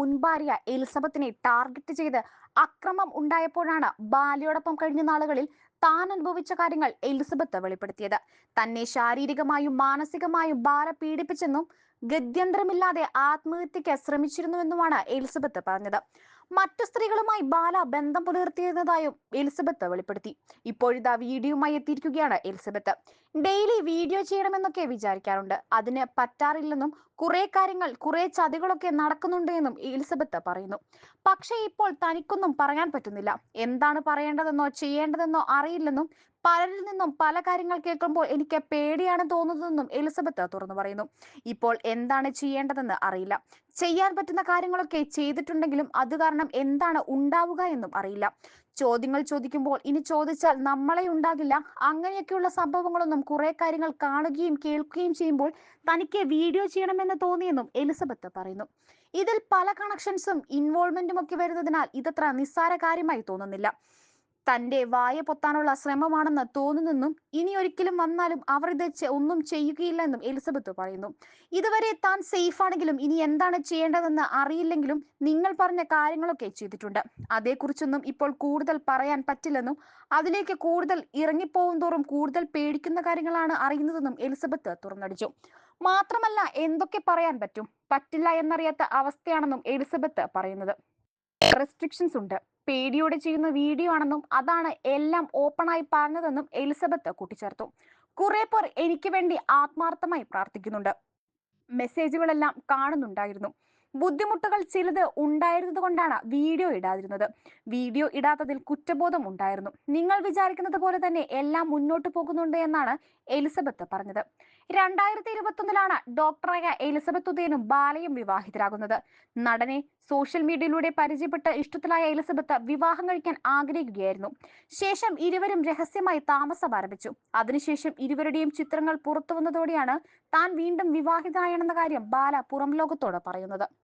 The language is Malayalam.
മുൻ ഭാര്യ എലിസബത്തിനെ ടാർഗറ്റ് ചെയ്ത് അക്രമം ഉണ്ടായപ്പോഴാണ് ബാലയോടൊപ്പം കഴിഞ്ഞ നാളുകളിൽ താൻ അനുഭവിച്ച കാര്യങ്ങൾ എലിസബത്ത് വെളിപ്പെടുത്തിയത്. തന്നെ ശാരീരികമായും മാനസികമായും ബാല പീഡിപ്പിച്ചെന്നും ഗത്യന്തരമില്ലാതെ ആത്മഹത്യക്ക് ശ്രമിച്ചിരുന്നുവെന്നുമാണ് എലിസബത്ത് പറഞ്ഞത്. മറ്റു സ്ത്രീകളുമായി ബാല ബന്ധം പുലർത്തിയിരുന്നതായും എലിസബത്ത് വെളിപ്പെടുത്തി. ഇപ്പോഴിതാ വീഡിയോയുമായി എത്തിയിരിക്കുകയാണ് എലിസബത്ത്. ഡെയിലി വീഡിയോ ചെയ്യണമെന്നൊക്കെ വിചാരിക്കാറുണ്ട്. അതിന് പറ്റാറില്ലെന്നും കുറെ കാര്യങ്ങൾ കുറെ ചതികളൊക്കെ നടക്കുന്നുണ്ട് എന്നും എലിസബത്ത് പറയുന്നു. പക്ഷേ ഇപ്പോൾ തനിക്കൊന്നും പറയാൻ പറ്റുന്നില്ല. എന്താണ് പറയേണ്ടതെന്നോ ചെയ്യേണ്ടതെന്നോ അറിയില്ലെന്നും പലരിൽ നിന്നും പല കാര്യങ്ങൾ കേൾക്കുമ്പോൾ എനിക്ക് പേടിയാണ് തോന്നുന്നതെന്നും എലിസബത്ത് തുറന്നു പറയുന്നു. ഇപ്പോൾ എന്താണ് ചെയ്യേണ്ടതെന്ന് അറിയില്ല. ചെയ്യാൻ പറ്റുന്ന കാര്യങ്ങളൊക്കെ ചെയ്തിട്ടുണ്ടെങ്കിലും അത് കാരണം എന്താണ് ഉണ്ടാവുക എന്നും അറിയില്ല. ചോദ്യങ്ങൾ ചോദിക്കുമ്പോൾ ഇനി ചോദിച്ചാൽ നമ്മളെ ഉണ്ടാകില്ല. അങ്ങനെയൊക്കെയുള്ള സംഭവങ്ങളൊന്നും കുറെ കാര്യങ്ങൾ കാണുകയും കേൾക്കുകയും ചെയ്യുമ്പോൾ തനിക്ക് വീഡിയോ ചെയ്യണമെന്ന് തോന്നിയെന്നും എലിസബത്ത് പറയുന്നു. ഇതിൽ പല കണക്ഷൻസും ഇൻവോൾവ്മെന്റും ഒക്കെ വരുന്നതിനാൽ ഇതത്ര നിസ്സാര കാര്യമായി തോന്നുന്നില്ല. തന്റെ വായ പൊത്താനുള്ള ശ്രമമാണെന്ന് തോന്നുന്നെന്നും ഇനി ഒരിക്കലും വന്നാലും അവർ ഇത് ഒന്നും ചെയ്യുകയില്ല എന്നും എലിസബത്ത് പറയുന്നു. ഇതുവരെ താൻ സേഫ് ആണെങ്കിലും ഇനി എന്താണ് ചെയ്യേണ്ടതെന്ന് അറിയില്ലെങ്കിലും നിങ്ങൾ പറഞ്ഞ കാര്യങ്ങളൊക്കെ ചെയ്തിട്ടുണ്ട്. അതേക്കുറിച്ചൊന്നും ഇപ്പോൾ കൂടുതൽ പറയാൻ പറ്റില്ലെന്നും അതിലേക്ക് കൂടുതൽ ഇറങ്ങിപ്പോകും തോറും കൂടുതൽ പേടിക്കുന്ന കാര്യങ്ങളാണ് അറിയുന്നതെന്നും എലിസബത്ത് തുറന്നടിച്ചു. മാത്രമല്ല എന്തൊക്കെ പറയാൻ പറ്റും? പറ്റില്ല എന്നറിയാത്ത അവസ്ഥയാണെന്നും എലിസബത്ത് പറയുന്നത്. റെസ്ട്രിക്ഷൻസ് ഉണ്ട്. പേടിയോടെ ചെയ്യുന്ന വീഡിയോ ആണെന്നും അതാണ് എല്ലാം ഓപ്പണായി പറഞ്ഞതെന്നും എലിസബത്ത് കൂട്ടിച്ചേർത്തു. കുറെ പേർ എനിക്ക് വേണ്ടി ആത്മാർത്ഥമായി പ്രാർത്ഥിക്കുന്നുണ്ട്. മെസ്സേജുകളെല്ലാം കാണുന്നുണ്ടായിരുന്നു. ബുദ്ധിമുട്ടുകൾ ചിലത് ഉണ്ടായിരുന്നത് കൊണ്ടാണ് വീഡിയോ ഇടാതിരുന്നത്. വീഡിയോ ഇടാത്തതിൽ കുറ്റബോധം ഉണ്ടായിരുന്നു. നിങ്ങൾ വിചാരിക്കുന്നത് പോലെ തന്നെ എല്ലാം മുന്നോട്ട് പോകുന്നുണ്ട് എന്നാണ് എലിസബത്ത് പറഞ്ഞത്. രണ്ടായിരത്തി ഇരുപത്തൊന്നിലാണ് ഡോക്ടറായ എലിസബത്ത് ഉദയനും ബാലയും വിവാഹിതരാകുന്നത്. നടനെ സോഷ്യൽ മീഡിയയിലൂടെ പരിചയപ്പെട്ട ഇഷ്ടത്തിലായ എലിസബത്ത് വിവാഹം കഴിക്കാൻ ആഗ്രഹിക്കുകയായിരുന്നു. ശേഷം ഇരുവരും രഹസ്യമായി താമസം ആരംഭിച്ചു. അതിനുശേഷം ഇരുവരുടെയും ചിത്രങ്ങൾ പുറത്തു വന്നതോടെയാണ് താൻ വീണ്ടും വിവാഹിതനായെന്ന കാര്യം ബാല പുറം ലോകത്തോട് പറയുന്നത്.